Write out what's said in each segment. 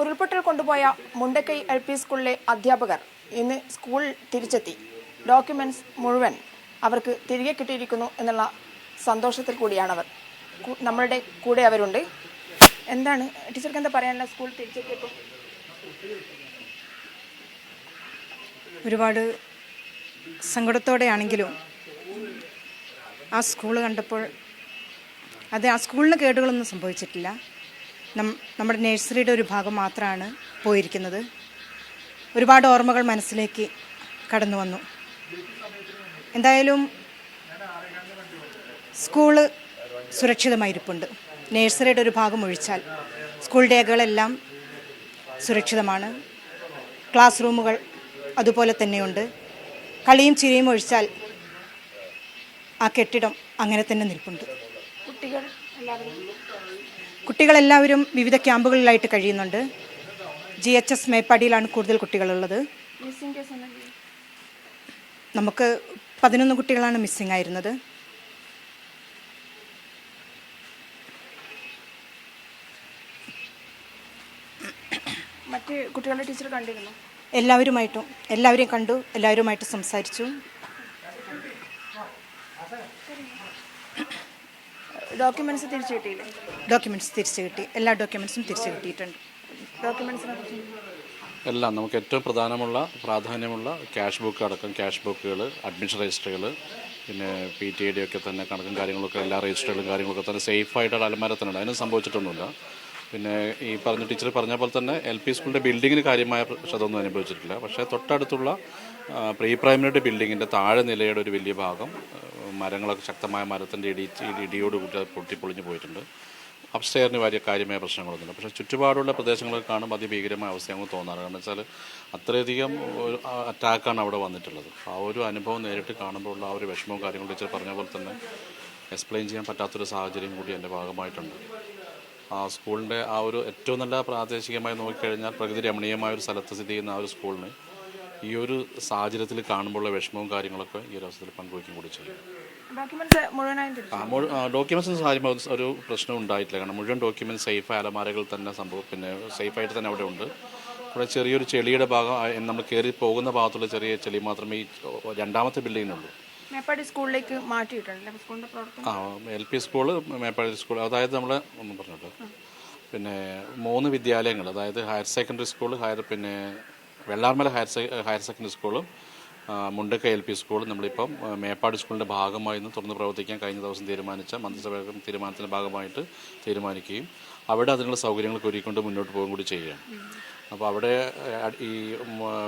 ഉരുൾപൊട്ടൽ കൊണ്ടുപോയ Mundakkai L P സ്കൂളിലെ അധ്യാപകർ ഇന്ന് സ്കൂൾ തിരിച്ചെത്തി. ഡോക്യുമെന്റ്സ് മുഴുവൻ അവർക്ക് തിരികെ കിട്ടിയിരിക്കുന്നു എന്നുള്ള സന്തോഷത്തിൽ കൂടിയാണവർ. നമ്മളുടെ കൂടെ അവരുണ്ട്. എന്താണ് ടീച്ചർക്ക് എന്താ പറയാനുള്ള സ്കൂൾ തിരിച്ചെത്തിയപ്പോൾ? ഒരുപാട് സങ്കടത്തോടെയാണെങ്കിലും ആ സ്കൂൾ കണ്ടപ്പോൾ അത് ആ സ്കൂളിന് കേടുകളൊന്നും സംഭവിച്ചിട്ടില്ല. നമ്മുടെ നഴ്സറിയുടെ ഒരു ഭാഗം മാത്രമാണ് പോയിരിക്കുന്നത്. ഒരുപാട് ഓർമ്മകൾ മനസ്സിലേക്ക് കടന്നു വന്നു. എന്തായാലും സ്കൂൾ സുരക്ഷിതമായിരിപ്പുണ്ട്. നഴ്സറിയുടെ ഒരു ഭാഗം ഒഴിച്ചാൽ സ്കൂൾ രേഖകളെല്ലാം സുരക്ഷിതമാണ്. ക്ലാസ് റൂമുകൾ അതുപോലെ തന്നെയുണ്ട്. കളിയും ചിരിയും ഒഴിച്ചാൽ ആ കെട്ടിടം അങ്ങനെ തന്നെ നിൽപ്പുണ്ട്. കുട്ടികൾ? കുട്ടികളെല്ലാവരും വിവിധ ക്യാമ്പുകളിലായിട്ട് കഴിയുന്നുണ്ട്. ജി എച്ച് എസ് മേപ്പാടിയിലാണ് കൂടുതൽ കുട്ടികളുള്ളത്. നമുക്ക് പതിനൊന്ന് കുട്ടികളാണ് മിസ്സിംഗ് ആയിരുന്നത്. മറ്റ് കുട്ടികളുടെ ടീച്ചർ കണ്ടിരുന്നു? എല്ലാവരുമായിട്ടും എല്ലാവരെയും കണ്ടു എല്ലാവരുമായിട്ട് സംസാരിച്ചു. ഡോക്യുമെന്റ്സ് തിരിച്ചു കിട്ടിയില്ലേ? ഡോക്യുമെന്റ്സ് തിരിച്ചു കിട്ടി. എല്ലാ ഡോക്യുമെന്റ്സും തിരിച്ചു കിട്ടിയിട്ടുണ്ട്. ഡോക്യുമെന്റ്സിനെ കുറിച്ച് എല്ലാം നമുക്ക് ഏറ്റവും പ്രധാനമുള്ള പ്രാധാന്യമുള്ള ക്യാഷ് ബുക്ക് അടക്കം ക്യാഷ് ബുക്കുകൾ അഡ്മിഷൻ രജിസ്റ്ററുകൾ പിന്നെ പി ടി ഐ ഡി ഒക്കെ തന്നെ കണക്കും കാര്യങ്ങളൊക്കെ എല്ലാ രജിസ്റ്ററുകളും കാര്യങ്ങളൊക്കെ തന്നെ സേഫായിട്ട് അലമാര തന്നെ ഉണ്ട് അതിന് സംഭവിച്ചിട്ടൊന്നുമില്ല. പിന്നെ ഈ പറഞ്ഞ ടീച്ചർ പറഞ്ഞ പോലെ തന്നെ എൽ പി സ്കൂളിന്റെ ബിൽഡിങ്ങിന് കാര്യമായ ക്ഷതമൊന്നും അനുഭവിച്ചിട്ടില്ല. പക്ഷേ തൊട്ടടുത്തുള്ള പ്രീ പ്രൈമറി ബിൽഡിങ്ങിന്റെ താഴെ നിലയുടെ ഒരു വലിയ ഭാഗം മരങ്ങളൊക്കെ ശക്തമായ മരത്തിന്റെ ഇടി ഇടിയോട് കൂട്ടി പൊട്ടിപ്പൊളിഞ്ഞു പോയിട്ടുണ്ട്. അപ്സ്റ്റെയറിന് വലിയ കാര്യമായ പ്രശ്നങ്ങളൊന്നുമില്ല. പക്ഷേ ചുറ്റുപാടുള്ള പ്രദേശങ്ങളൊക്കെ കാണുമ്പോൾ അതിഭീകരമായ അവസ്ഥ അവസ്ഥയാണ് തോന്നാറ് കാരണം വെച്ചാൽ അത്രയധികം ഒരു അറ്റാക്കാണ് അവിടെ വന്നിട്ടുള്ളത്. ആ ഒരു അനുഭവം നേരിട്ട് കാണുമ്പോൾ ഉള്ള ആ ഒരു വിഷമവും കാര്യങ്ങളും ടീച്ചർ പറഞ്ഞ പോലെ തന്നെ എക്സ്പ്ലെയിൻ ചെയ്യാൻ പറ്റാത്തൊരു സാഹചര്യം കൂടി എന്റെ ഭാഗമായിട്ടുണ്ട്. ആ സ്കൂളിന്റെ ആ ഒരു ഏറ്റവും നല്ല പ്രാദേശികമായി നോക്കിക്കഴിഞ്ഞാൽ പ്രകൃതി രമണീയമായ ഒരു സ്ഥലത്ത് സ്ഥിതി ചെയ്യുന്ന ആ ഒരു സ്കൂളിന് ഈ ഒരു സാഹചര്യത്തിൽ കാണുമ്പോഴുള്ള വിഷമവും കാര്യങ്ങളൊക്കെ ഈ ഒരു അവസരത്തിൽ പങ്കുവയ്ക്കും കൂടി ചെയ്യും. ഡോക്യുമെന്റ്സ് കാര്യം ഒരു പ്രശ്നം ഉണ്ടായിട്ടില്ല. കാരണം മുഴുവൻ ഡോക്യുമെന്റ് സേഫ് അലമാരകൾ തന്നെ സംഭവം പിന്നെ സേഫായിട്ട് തന്നെ അവിടെ ഉണ്ട്. ഇവിടെ ചെറിയൊരു ചെളിയുടെ ഭാഗം നമ്മൾ കയറി പോകുന്ന ഭാഗത്തുള്ള ചെറിയ ചെളി മാത്രമേ ഈ രണ്ടാമത്തെ ബിൽഡിങ്ങിനുള്ളൂ. മേപ്പാടി സ്കൂളിലേക്ക് മാറ്റിയിട്ടുണ്ട്. ആ L P school Meppadi school അതായത് നമ്മൾ ഒന്ന് പറഞ്ഞോട്ടെ പിന്നെ മൂന്ന് വിദ്യാലയങ്ങൾ അതായത് ഹയർ സെക്കൻഡറി സ്കൂൾ ഹയർ പിന്നെ വെള്ളാർമല ഹയർ സെ ഹയർ സെക്കൻഡറി സ്കൂളും മുണ്ടക്ക എൽ പി സ്കൂൾ നമ്മളിപ്പം മേപ്പാട് സ്കൂളിന്റെ ഭാഗമായി നിന്ന് തുറന്ന് പ്രവർത്തിക്കാൻ കഴിഞ്ഞ ദിവസം തീരുമാനിച്ച മന്ത്രിസഭ തീരുമാനത്തിന്റെ ഭാഗമായിട്ട് തീരുമാനിക്കുകയും അവിടെ അതിനുള്ള സൗകര്യങ്ങളൊക്കെ ഒരുക്കൊണ്ട് മുന്നോട്ട് പോകുകയും കൂടി ചെയ്യുകയാണ്. അപ്പോൾ അവിടെ ഈ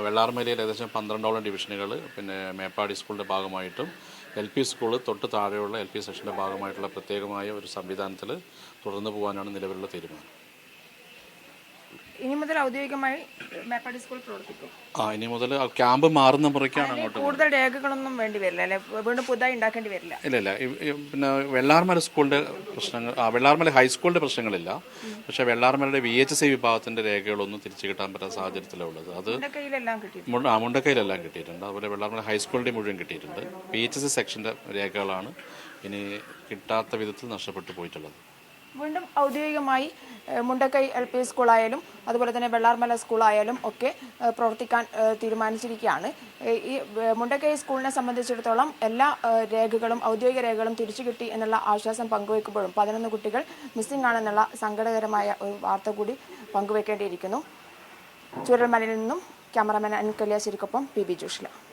വെള്ളാർമലയിൽ ഏകദേശം പന്ത്രണ്ടോളം ഡിവിഷനുകൾ പിന്നെ മേപ്പാടി സ്കൂളിന്റെ ഭാഗമായിട്ടും എൽ പി സ്കൂൾ തൊട്ട് താഴെയുള്ള എൽ പി സെക്ഷന്റെ ഭാഗമായിട്ടുള്ള പ്രത്യേകമായ ഒരു സംവിധാനത്തിൽ തുടർന്ന് പോകാനാണ് നിലവിലുള്ള തീരുമാനം. ഇനി മുതൽ ഔദ്യോഗികമായി മേപ്പാടി സ്കൂൾ പ്രവർത്തിക്കും. ആ ഇനി മുതൽ ക്യാമ്പ് മാറുന്ന മുറയ്ക്കാണ് അങ്ങോട്ട് കൂടുതൽ രേഖകളൊന്നും വേണ്ടി വരില്ല അല്ലെ? വീണ്ടും പുതുതായി ഉണ്ടാക്കേണ്ടി വരില്ല. ഇല്ല ഇല്ല. പിന്നെ വെള്ളാർമല സ്കൂളിന്റെ പ്രശ്നങ്ങൾ ആ വെള്ളാർമല ഹൈസ്കൂളിന്റെ പ്രശ്നങ്ങളില്ല. പക്ഷേ വെള്ളാർമലയുടെ വി എച്ച് സി വിഭാഗത്തിന്റെ രേഖകളൊന്നും തിരിച്ചു കിട്ടാൻ പറ്റാത്ത അത് കയ്യിലെല്ലാം കിട്ടി മു- ആ മുണ്ടക്കയിലെല്ലാം കിട്ടിയിട്ടുണ്ട്. അതുപോലെ വെള്ളാർമല ഹൈസ്കൂളിന്റെ മുഴുവൻ കിട്ടിയിട്ടുണ്ട്. പി എച്ച് സി സെക്ഷന്റെ രേഖകളാണ് ഇനി കിട്ടാത്ത വിധത്തിൽ നഷ്ടപ്പെട്ടു പോയിട്ടുള്ളത്. വീണ്ടും ഔദ്യോഗികമായി മുണ്ടക്കൈ എൽ പി സ്കൂളായാലും അതുപോലെ തന്നെ വെള്ളാർമല സ്കൂളായാലും ഒക്കെ പ്രവർത്തിക്കാൻ തീരുമാനിച്ചിരിക്കുകയാണ്. ഈ മുണ്ടക്കൈ സ്കൂളിനെ സംബന്ധിച്ചിടത്തോളം എല്ലാ രേഖകളും ഔദ്യോഗിക രേഖകളും തിരിച്ചു കിട്ടി എന്നുള്ള ആശ്വാസം പങ്കുവെക്കുമ്പോഴും പതിനൊന്ന് കുട്ടികൾ മിസ്സിംഗ് ആണെന്നുള്ള സങ്കടകരമായ ഒരു വാർത്ത കൂടി പങ്കുവെക്കേണ്ടിയിരിക്കുന്നു. ചുരൽമലയിൽ നിന്നും ക്യാമറമാൻ അനിൽ കല്യാശ്ശേരിക്കൊപ്പം പി ബി ജോഷില.